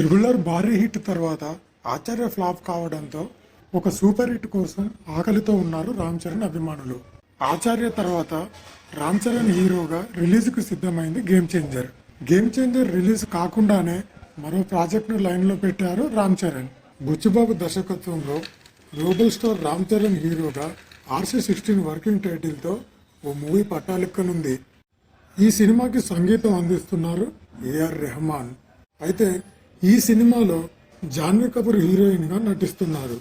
Triple R భారీ hit తర్వాత ఆచార్య flop కావడంతో ఒక సూపర్ హిట్ కోసం ఆకలితో ఉన్నారు రామ్ చరణ్ అభిమానులు. ఆచార్య తర్వాత రామ్ చరణ్ హీరోగా రిలీజ్కు సిద్ధమైంది game changer game changer release కాకుండానే మరో ప్రాజెక్ట్ను లైన్లో పెట్టారు రామ్ చరణ్. బుచ్చిబాబు దర్శకత్వంలో గ్లోబల్ స్టార్ రామ్ చరణ్ హీరోగా ఆర్సీ సిక్స్టీన్ వర్కింగ్ టైటిల్తో ఓ మూవీ పట్టాలెక్కనుంది. ఈ సినిమాకి సంగీతం అందిస్తున్నారు ఏఆర్ రెహమాన్. అయితే ఈ సినిమాలో జాన్వీ కపూర్ హీరోయిన్గా నటిస్తున్నారు.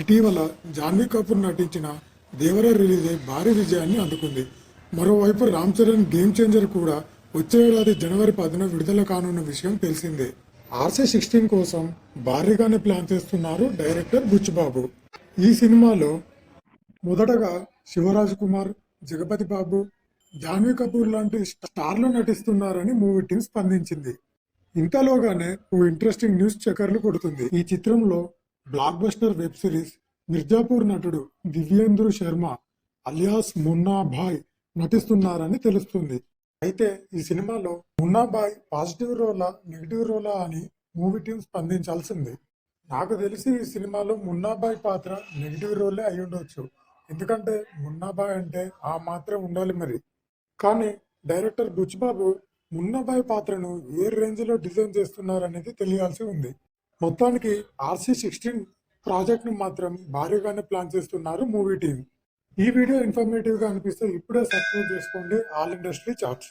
ఇటీవల జాన్వీ కపూర్ నటించిన దేవర రిలీజ్ అయి భారీ విజయాన్ని అందుకుంది. మరోవైపు రామ్ చరణ్ గేమ్ చేంజర్ కూడా వచ్చే ఏడాది జనవరి పదిన విడుదల కానున్న విషయం తెలిసిందే. ఆర్సీ సిక్స్టీన్ కోసం భారీగానే ప్లాన్ చేస్తున్నారు డైరెక్టర్ బుచ్చిబాబు. ఈ సినిమాలో మొదటగా శివరాజ్ కుమార్ జగపతి బాబు జాన్వీ కపూర్ లాంటి స్టార్లు నటిస్తున్నారని మూవీ టీం స్పందించింది. ఇంతలోగానే ఓ ఇంట్రెస్టింగ్ న్యూస్ చక్కర్లు కొడుతుంది. ఈ చిత్రంలో blockbuster web series Mirzapur నటుడు దివ్యేంద్రు శర్మ అలియాస్ మున్నాభాయ్ నటిస్తున్నారని తెలుస్తుంది. అయితే ఈ సినిమాలో మున్నాభాయ్ పాజిటివ్ రోలా నెగిటివ్ రోలా అని మూవీ టీం స్పందించాల్సింది. నాకు తెలిసి ఈ సినిమాలో మున్నాబాయ్ పాత్ర నెగిటివ్ రోలే అయి ఉండొచ్చు. ఎందుకంటే మున్నాబాయ్ అంటే ఆ మాత్రం ఉండాలి మరి. కానీ డైరెక్టర్ బుచ్చిబాబు మున్నబాయ్ పాత్రను ఏ రేంజ్లో డిజైన్ చేస్తున్నారనేది తెలియాల్సి ఉంది. మొత్తానికి ఆర్సీ సిక్స్టీన్ ప్రాజెక్ట్ను మాత్రం భారీగానే ప్లాన్ చేస్తున్నారు మూవీ టీం. ఈ వీడియో ఇన్ఫర్మేటివ్గా అనిపిస్తే ఇప్పుడే సబ్స్క్రైబ్ చేసుకోండి. All industry charts